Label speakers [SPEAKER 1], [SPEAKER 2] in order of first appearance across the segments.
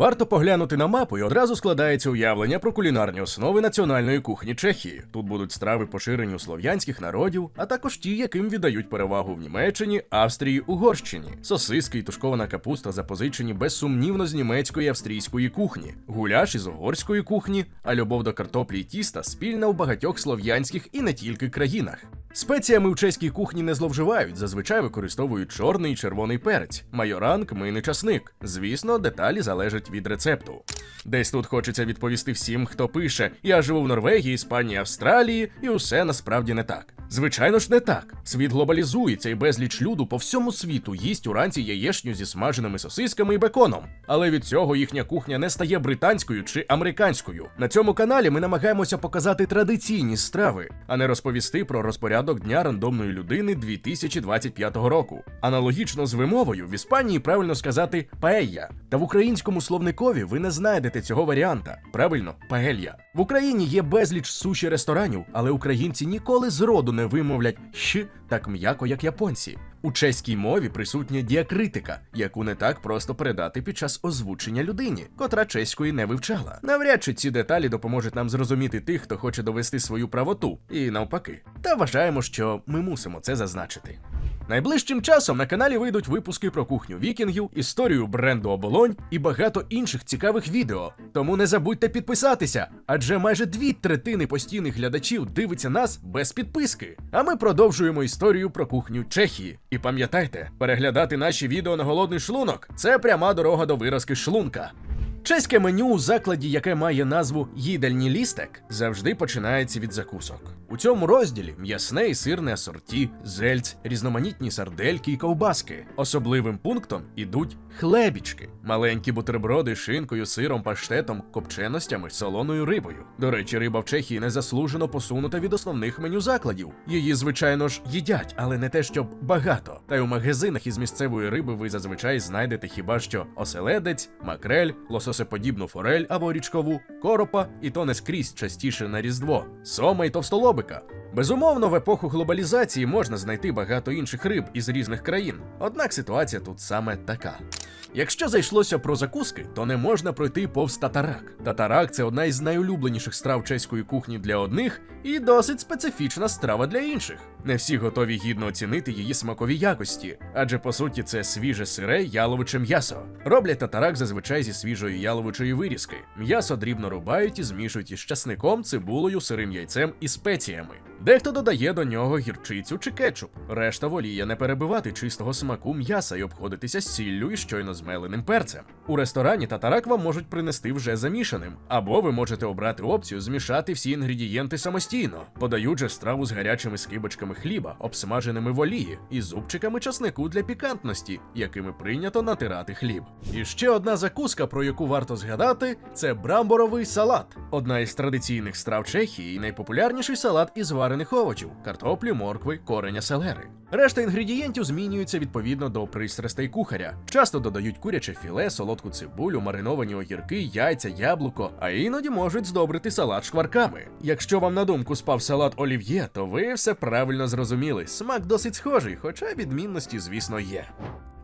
[SPEAKER 1] Варто поглянути на мапу і одразу складається уявлення про кулінарні основи національної кухні Чехії. Тут будуть страви поширені у слов'янських народів, а також ті, яким віддають перевагу в Німеччині, Австрії, Угорщині. Сосиски і тушкована капуста запозичені безсумнівно з німецької і австрійської кухні, гуляш із угорської кухні, а любов до картоплі й тіста спільна у багатьох слов'янських і не тільки країнах. Спеціями в чеській кухні не зловживають, зазвичай використовують чорний і червоний перець, майоран, кмин і часник. Звісно, деталі залежать від рецепту. Десь тут хочеться відповісти всім, хто пише: Я живу в Норвегії, Іспанії, Австралії, і усе насправді не так. Звичайно ж, не так. Світ глобалізується і безліч люду по всьому світу їсть уранці яєшню зі смаженими сосисками і беконом. Але від цього їхня кухня не стає британською чи американською. На цьому каналі ми намагаємося показати традиційні страви, а не розповісти про розпорядок дня рандомної людини 2025 року. Аналогічно з вимовою в Іспанії правильно сказати паелья. Та в українському словникові ви не знайдете цього варіанта. Правильно, паелья. В Україні є безліч суші ресторанів, але українці ніколи зроду не вимовлять щ так м'яко, як японці. У чеській мові присутня діакритика, яку не так просто передати під час озвучення людині, котра чеської не вивчала. Навряд чи ці деталі допоможуть нам зрозуміти тих, хто хоче довести свою правоту, і навпаки. Та вважаємо, що ми мусимо це зазначити. Найближчим часом на каналі вийдуть випуски про кухню вікінгів, історію бренду оболонь і багато інших цікавих відео. Тому не забудьте підписатися, адже майже дві третини постійних глядачів дивиться нас без підписки. А ми продовжуємо історію про кухню Чехії. І пам'ятайте, переглядати наші відео на голодний шлунок це пряма дорога до виразки шлунка. Чеське меню у закладі, яке має назву їдальні лістек, завжди починається від закусок. У цьому розділі м'ясне і сирне асорті, зельць, різноманітні сардельки і ковбаски. Особливим пунктом ідуть хлебічки, маленькі бутерброди шинкою, сиром, паштетом, копченостями, солоною рибою. До речі, риба в Чехії незаслужено посунута від основних меню закладів. Її, звичайно ж, їдять, але не те, щоб багато. Та й у магазинах із місцевої риби ви зазвичай знайдете хіба що оселедець, макрель, лососеподібну форель або річкову, коропа, і то не скрізь частіше на різдво, сома й товстолобика. Безумовно, в епоху глобалізації можна знайти багато інших риб із різних країн. Однак ситуація тут саме така. Якщо зайшлося про закуски, то не можна пройти повз татарак. Татарак це одна із найулюбленіших страв чеської кухні для одних і досить специфічна страва для інших. Не всі готові гідно оцінити її смакові якості, адже по суті це свіже сире яловиче м'ясо. Роблять татарак зазвичай зі свіжої яловичої вирізки. М'ясо дрібно рубають і змішують із часником, цибулею, сирим яйцем і спеціями. Дехто додає до нього гірчицю чи кетчуп. Решта воліє не перебивати чистого смаку м'яса і обходитися з сіллю і щойно змеленим перцем. У ресторані татарак вам можуть принести вже замішаним, або ви можете обрати опцію змішати всі інгредієнти самостійно. Подають же страву з гарячими скибочками хліба, обсмаженими в олії, і зубчиками часнику для пікантності, якими прийнято натирати хліб. І ще одна закуска, про яку варто згадати, це брамборовий салат. Одна із традиційних страв Чехії і найпопулярніший салат із варених овочів, картоплі, моркви, кореня селери. Решта інгредієнтів змінюються відповідно до пристрастей кухаря. Часто додають куряче філе, солодку цибулю, мариновані огірки, яйця, яблуко, а іноді можуть здобрити салат шкварками. Якщо вам на думку спав салат олів'є, то ви все правильно зрозуміли. Смак досить схожий, хоча відмінності, звісно, є.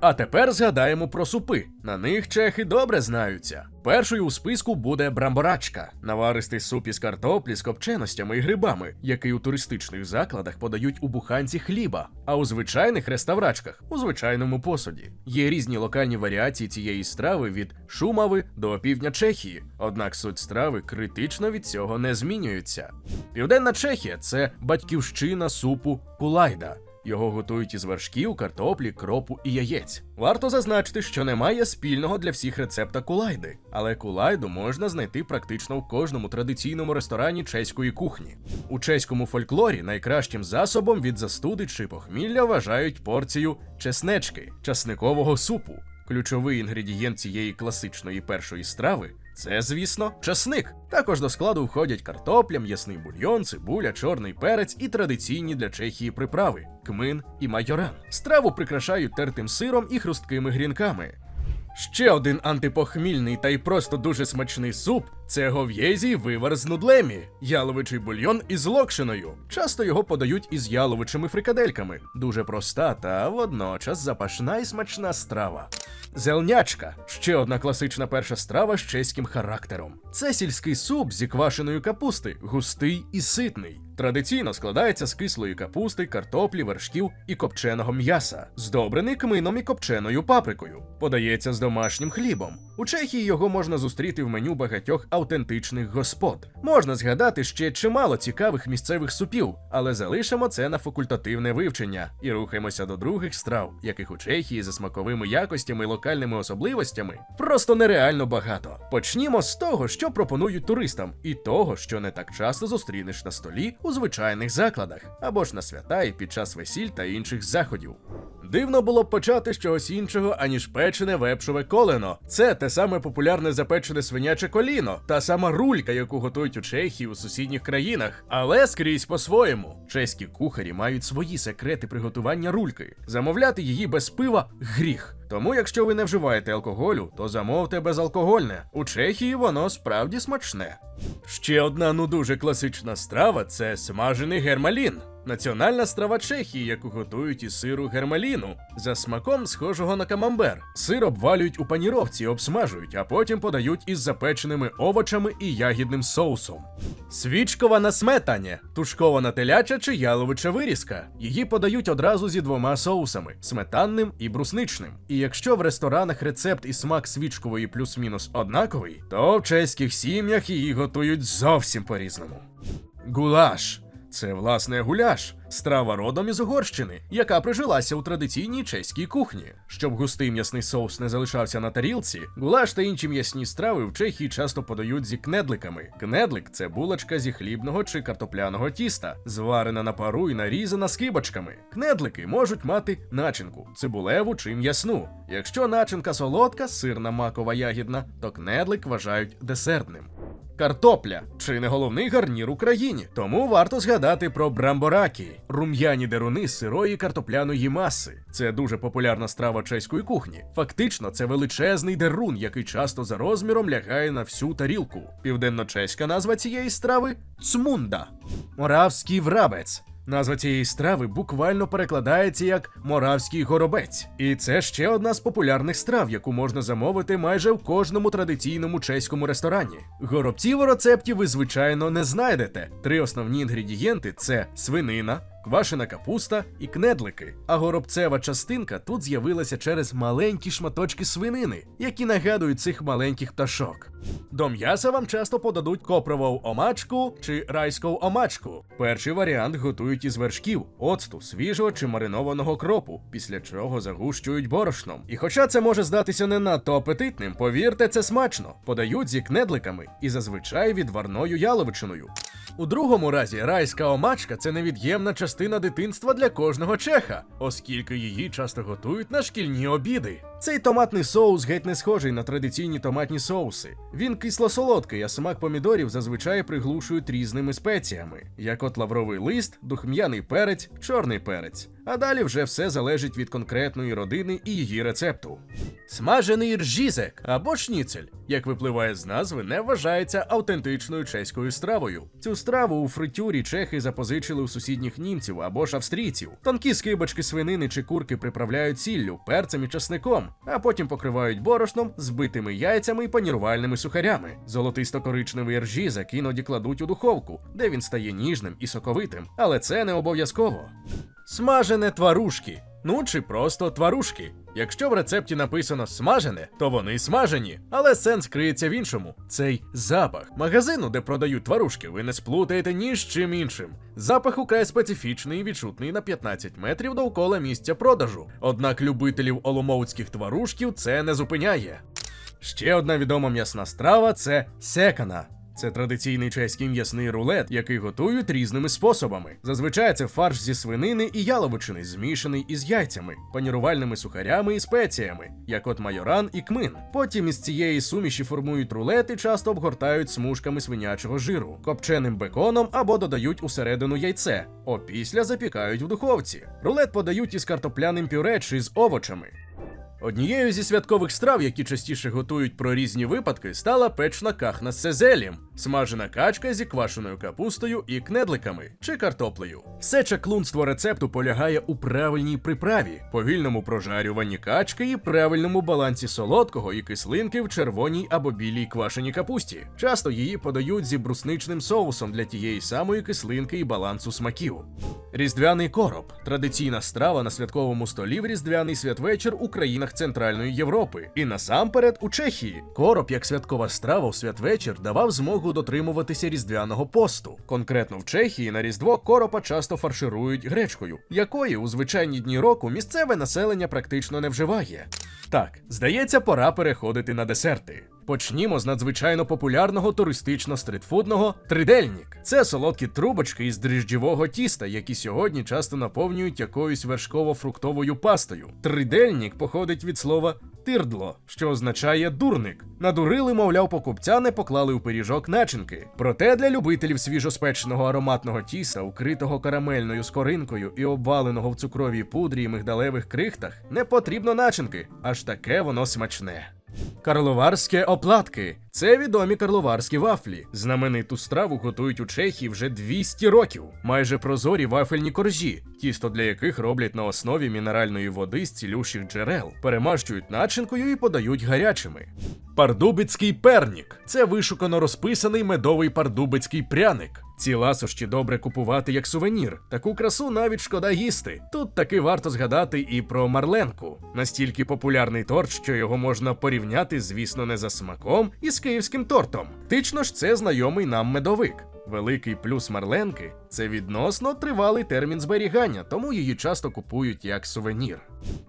[SPEAKER 1] А тепер згадаємо про супи. На них чехи добре знаються. Першою у списку буде брамборачка, наваристий суп із картоплі з копченостями і грибами, який у туристичних закладах подають у буханці хліба, а у звичайних реставрачках у звичайному посуді. Є різні локальні варіації цієї страви від Шумави до півдня Чехії, однак суть страви критично від цього не змінюється. Південна Чехія це батьківщина супу кулайда. Його готують із вершків, картоплі, кропу і яєць. Варто зазначити, що немає спільного для всіх рецепта кулайди, але кулайду можна знайти практично в кожному традиційному ресторані чеської кухні. У чеському фольклорі найкращим засобом від застуди чи похмілля вважають порцію чеснечки, часникового супу. Ключовий інгредієнт цієї класичної першої страви це, звісно, часник. Також до складу входять картопля, м'ясний бульйон, цибуля, чорний перець і традиційні для Чехії приправи кмин і майоран. Страву прикрашають тертим сиром і хрусткими грінками. Ще один антипохмільний та й просто дуже смачний суп Це гов'єзій вивар з нудлемі, яловичий бульйон із локшиною. Часто його подають із яловичими фрикадельками. Дуже проста та водночас запашна і смачна страва. Зелнячка ще одна класична перша страва з чеським характером. Це сільський суп зі квашеної капусти, густий і ситний. Традиційно складається з кислої капусти, картоплі, вершків і копченого м'яса, здобрений кмином і копченою паприкою. Подається з домашнім хлібом. У Чехії його можна зустріти в меню багатьох автентичних господ. Можна згадати ще чимало цікавих місцевих супів, але залишимо це на факультативне вивчення і рухаємося до других страв, яких у Чехії за смаковими якостями і локальними особливостями просто нереально багато. Почнімо з того, що пропонують туристам, і того, що не так часто зустрінеш на столі у звичайних закладах, або ж на свята і під час весіль та інших заходів. Дивно було б почати з чогось іншого, аніж печене вепшове колено. Це те саме популярне запечене свиняче коліно, та сама рулька, яку готують у Чехії у сусідніх країнах, але скрізь по-своєму. Чеські кухарі мають свої секрети приготування рульки. Замовляти її без пива гріх. Тому, якщо ви не вживаєте алкоголю, то замовте безалкогольне. У Чехії воно справді смачне. Ще одна ну дуже класична страва це смажений гермалін. Національна страва Чехії, яку готують із сиру гермаліну, за смаком схожого на камамбер. Сир обвалюють у паніровці, обсмажують, а потім подають із запеченими овочами і ягідним соусом. Свічкова на сметані, тушкована теляча чи яловича вирізка. Її подають одразу зі двома соусами сметанним і брусничним. І якщо в ресторанах рецепт і смак свічкової плюс-мінус однаковий, то в чеських сім'ях її готують зовсім по-різному. Гулаш. Це власне гуляш, страва родом із Угорщини, яка прижилася у традиційній чеській кухні. Щоб густий м'ясний соус не залишався на тарілці, гулаш та інші м'ясні страви в Чехії часто подають зі кнедликами. Кнедлик це булочка зі хлібного чи картопляного тіста, зварена на пару і нарізана скибочками. Кнедлики можуть мати начинку цибулеву чи м'ясну. Якщо начинка солодка, сирна макова ягідна, то кнедлик вважають десертним. Картопля чи не головний гарнір у країні, тому варто згадати про брамборакі рум'яні деруни з сирої картопляної маси. Це дуже популярна страва чеської кухні. Фактично, це величезний дерун, який часто за розміром лягає на всю тарілку. Південно-чеська назва цієї страви цмунда. Моравський врабець. Назва цієї страви буквально перекладається як моравський горобець. І це ще одна з популярних страв, яку можна замовити майже в кожному традиційному чеському ресторані. Горобців у рецепті ви, звичайно, не знайдете. Три основні інгредієнти це свинина. Квашена капуста і кнедлики. А горобцева частинка тут з'явилася через маленькі шматочки свинини, які нагадують цих маленьких пташок. До м'яса вам часто подадуть копрову омачку чи райську омачку. Перший варіант готують із вершків, оцту, свіжого чи маринованого кропу, після чого загущують борошном. І хоча це може здатися не надто апетитним, повірте, це смачно. Подають зі кнедликами і зазвичай відварною яловичиною. У другому разі райська омачка це невід'ємна частина дитинства для кожного чеха, оскільки її часто готують на шкільні обіди. Цей томатний соус геть не схожий на традиційні томатні соуси. Він кисло-солодкий, а смак помідорів зазвичай приглушують різними спеціями, як от лавровий лист, духм'яний перець, чорний перець. А далі вже все залежить від конкретної родини і її рецепту. Смажений ржізек або шніцель, як випливає з назви, не вважається автентичною чеською стравою. Цю страву у фритюрі чехи запозичили у сусідніх німців або ж австрійців. Тонкі скибочки свинини чи курки приправляють сіллю, перцем і часником, а потім покривають борошном, збитими яйцями і панірувальними сухарями. Золотисто-коричневий ржізек іноді кладуть у духовку, де він стає ніжним і соковитим, але це не обов'язково. Смажене тварушки. Ну чи просто тварушки. Якщо в рецепті написано смажене, то вони смажені, але сенс криється в іншому. Цей запах. Магазину, де продають тварушки, ви не сплутаєте ні з чим іншим. Запах украй специфічний і відчутний на 15 метрів довкола місця продажу. Однак любителів оломоуцьких тварушків це не зупиняє. Ще одна відома м'ясна страва це секана. Це традиційний чеський м'ясний рулет, який готують різними способами. Зазвичай це фарш зі свинини і яловичини, змішаний із яйцями, панірувальними сухарями і спеціями, як от майоран і кмин. Потім із цієї суміші формують рулет і часто обгортають смужками свинячого жиру, копченим беконом або додають усередину яйце, опісля запікають в духовці. Рулет подають із картопляним пюре чи з овочами. Однією зі святкових страв, які частіше готують про різні випадки, стала печна кахна з сезелєм, смажена качка зі квашеною капустою і кнедликами чи картоплею. Все чаклунство рецепту полягає у правильній приправі, повільному прожарюванні качки і правильному балансі солодкого і кислинки в червоній або білій квашеній капусті. Часто її подають зі брусничним соусом для тієї самої кислинки і балансу смаків. Різдвяний короб традиційна страва на святковому столі в різдвяний святвечір у країнах Центральної Європи. І насамперед у Чехії. Короб як святкова страва у святвечір давав змогу дотримуватися різдвяного посту. Конкретно в Чехії на Різдво коропа часто фарширують гречкою, якої у звичайні дні року місцеве населення практично не вживає. Так, здається, пора переходити на десерти. Почнімо з надзвичайно популярного туристично-стрітфудного тридельник. Це солодкі трубочки із дріжджового тіста, які сьогодні часто наповнюють якоюсь вершково-фруктовою пастою. Тридельник походить від слова тирдло, що означає дурник. Надурили, мовляв, покупця не поклали у пиріжок начинки. Проте для любителів свіжоспеченого ароматного тіста, укритого карамельною скоринкою і обваленого в цукровій пудрі і мигдалевих крихтах, не потрібно начинки, аж таке воно смачне. Карловарське оплатки це відомі карловарські вафлі. Знамениту страву готують у Чехії вже 200 років. Майже прозорі вафельні коржі, тісто для яких роблять на основі мінеральної води з цілющих джерел, перемащують начинкою і подають гарячими. Пардубицький пернік це вишукано розписаний медовий пардубицький пряник. Ці ласощі добре купувати як сувенір. Таку красу навіть шкода їсти. Тут таки варто згадати і про Марленку. Настільки популярний торт, що його можна порівняти, звісно, не за смаком, із київським тортом. Тично ж це знайомий нам медовик. Великий плюс Марленки це відносно тривалий термін зберігання, тому її часто купують як сувенір.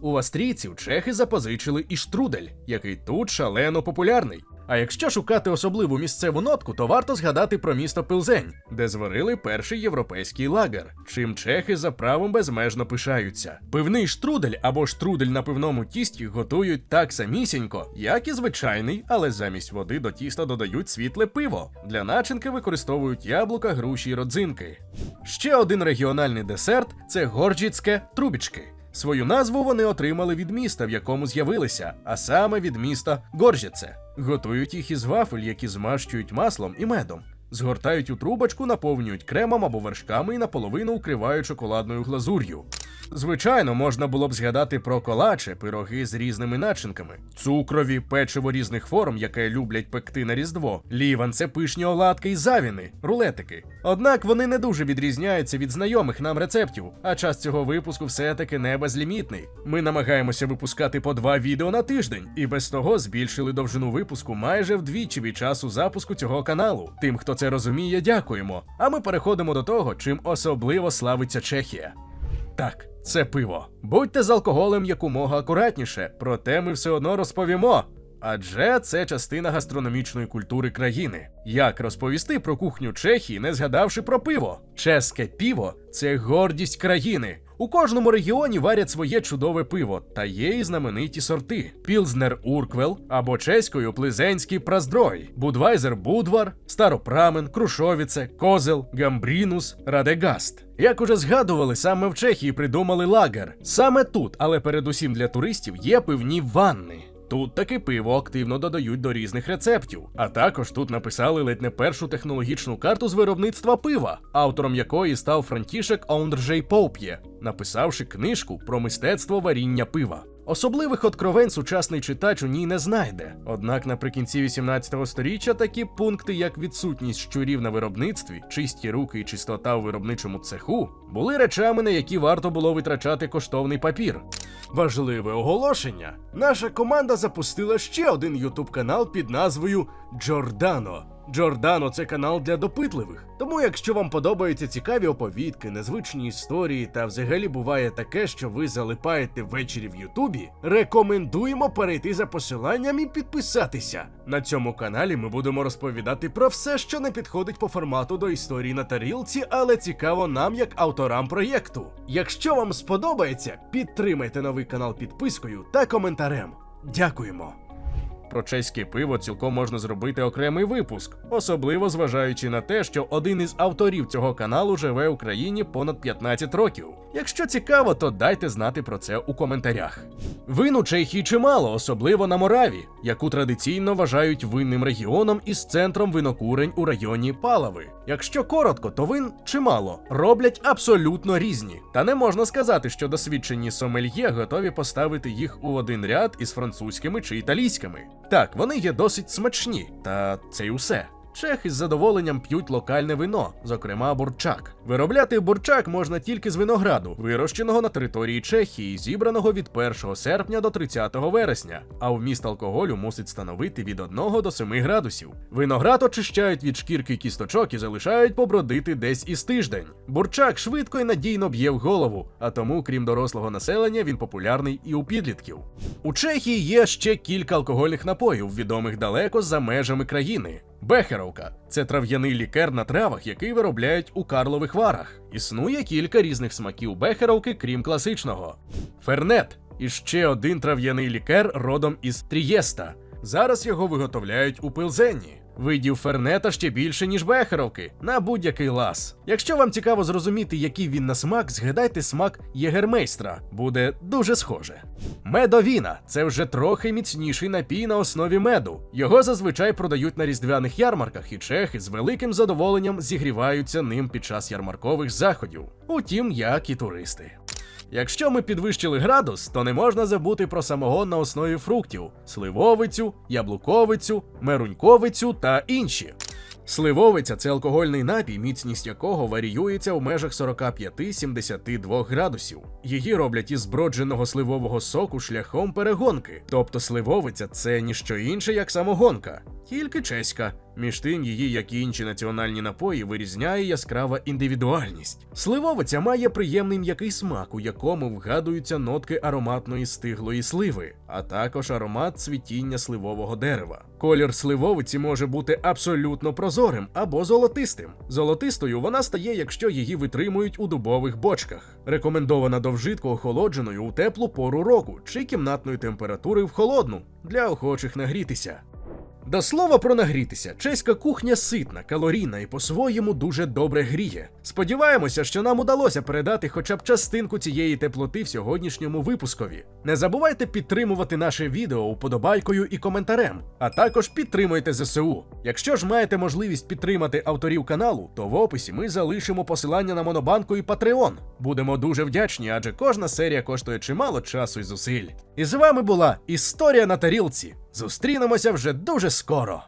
[SPEAKER 1] У австрійців чехи запозичили і штрудель, який тут шалено популярний. А якщо шукати особливу місцеву нотку, то варто згадати про місто Пилзень, де зварили перший європейський лагер, чим чехи за правом безмежно пишаються. Пивний штрудель або штрудель на пивному тісті готують так самісінько, як і звичайний, але замість води до тіста додають світле пиво. Для начинки використовують яблука, груші й родзинки. Ще один регіональний десерт це горджіцьке трубічки. Свою назву вони отримали від міста, в якому з'явилися, а саме від міста Горжіце. Готують їх із вафель, які змащують маслом і медом. Згортають у трубочку, наповнюють кремом або вершками і наполовину укривають шоколадною глазур'ю. Звичайно, можна було б згадати про колаче, пироги з різними начинками, цукрові, печиво різних форм, яке люблять пекти на різдво. Ліван це пишні оладки і завіни, рулетики. Однак вони не дуже відрізняються від знайомих нам рецептів, а час цього випуску все-таки не безлімітний. Ми намагаємося випускати по два відео на тиждень, і без того збільшили довжину випуску майже вдвічі від часу запуску цього каналу. Тим, хто це розуміє, дякуємо. А ми переходимо до того, чим особливо славиться Чехія. Так, це пиво. Будьте з алкоголем якомога акуратніше, проте ми все одно розповімо. Адже це частина гастрономічної культури країни. Як розповісти про кухню Чехії, не згадавши про пиво? Чеське піво це гордість країни. У кожному регіоні варять своє чудове пиво, та є і знамениті сорти: Пілзнер Урквел або чеською Плизенський Праздрой, Будвайзер Будвар, Старопрамен, Крушовіце, Козел, Гамбрінус, Радегаст. Як уже згадували, саме в Чехії придумали лагер. Саме тут, але передусім для туристів, є пивні ванни. Тут таки пиво активно додають до різних рецептів. А також тут написали ледь не першу технологічну карту з виробництва пива, автором якої став Франтішек Ондржей Поуп'є, написавши книжку про мистецтво варіння пива. Особливих откровень сучасний читач у ній не знайде. Однак наприкінці 18 століття такі пункти, як відсутність щурів на виробництві, чисті руки і чистота у виробничому цеху, були речами, на які варто було витрачати коштовний папір. Важливе оголошення. Наша команда запустила ще один ютуб канал під назвою Джордано. Джордано це канал для допитливих. Тому, якщо вам подобаються цікаві оповідки, незвичні історії та взагалі буває таке, що ви залипаєте ввечері в Ютубі, рекомендуємо перейти за посиланням і підписатися. На цьому каналі ми будемо розповідати про все, що не підходить по формату до історії на тарілці, але цікаво нам як авторам проєкту. Якщо вам сподобається, підтримайте новий канал підпискою та коментарем. Дякуємо! Про чеське пиво цілком можна зробити окремий випуск, особливо зважаючи на те, що один із авторів цього каналу живе в Україні понад 15 років. Якщо цікаво, то дайте знати про це у коментарях. Вин у Чехії чимало, особливо на Мораві, яку традиційно вважають винним регіоном із центром винокурень у районі Палави. Якщо коротко, то вин чимало роблять абсолютно різні. Та не можна сказати, що досвідчені сомельє готові поставити їх у один ряд із французькими чи італійськими. Так, вони є досить смачні, та це й усе. Чехи з задоволенням п'ють локальне вино, зокрема бурчак. Виробляти бурчак можна тільки з винограду, вирощеного на території Чехії, зібраного від 1 серпня до 30 вересня, а вміст алкоголю мусить становити від 1 до 7 градусів. Виноград очищають від шкірки кісточок і залишають побродити десь із тиждень. Бурчак швидко і надійно б'є в голову, а тому, крім дорослого населення, він популярний і у підлітків. У Чехії є ще кілька алкогольних напоїв, відомих далеко за межами країни. Бехеровка це трав'яний лікер на травах, який виробляють у Карлових Варах. Існує кілька різних смаків бехеровки, крім класичного. Фернет і ще один трав'яний лікер родом із Трієста. Зараз його виготовляють у Пилзені. Видів фернета ще більше, ніж бехеровки, на будь-який лас. Якщо вам цікаво зрозуміти, який він на смак, згадайте смак єгермейстра, буде дуже схоже. Медовіна це вже трохи міцніший напій на основі меду. Його зазвичай продають на різдвяних ярмарках, і чехи з великим задоволенням зігріваються ним під час ярмаркових заходів. Утім, як і туристи. Якщо ми підвищили градус, то не можна забути про самогон на основі фруктів: сливовицю, яблуковицю, меруньковицю та інші. Сливовиця це алкогольний напій, міцність якого варіюється в межах 45-72 градусів. Її роблять із збродженого сливового соку шляхом перегонки. Тобто сливовиця це ніщо інше, як самогонка, тільки чеська. Між тим, її, як і інші національні напої, вирізняє яскрава індивідуальність. Сливовиця має приємний м'який смак, у якому вгадуються нотки ароматної стиглої сливи, а також аромат цвітіння сливового дерева. Колір сливовиці може бути абсолютно прозорим або золотистим. Золотистою вона стає, якщо її витримують у дубових бочках. Рекомендована до вжитку охолодженою у теплу пору року чи кімнатної температури в холодну для охочих нагрітися. До слова про нагрітися, чеська кухня ситна, калорійна і по-своєму дуже добре гріє. Сподіваємося, що нам удалося передати хоча б частинку цієї теплоти в сьогоднішньому випускові. Не забувайте підтримувати наше відео уподобайкою і коментарем, а також підтримуйте ЗСУ. Якщо ж маєте можливість підтримати авторів каналу, то в описі ми залишимо посилання на Монобанку і Patreon. Будемо дуже вдячні, адже кожна серія коштує чимало часу і зусиль. І з вами була історія на тарілці. Зустрінемося вже дуже скоро.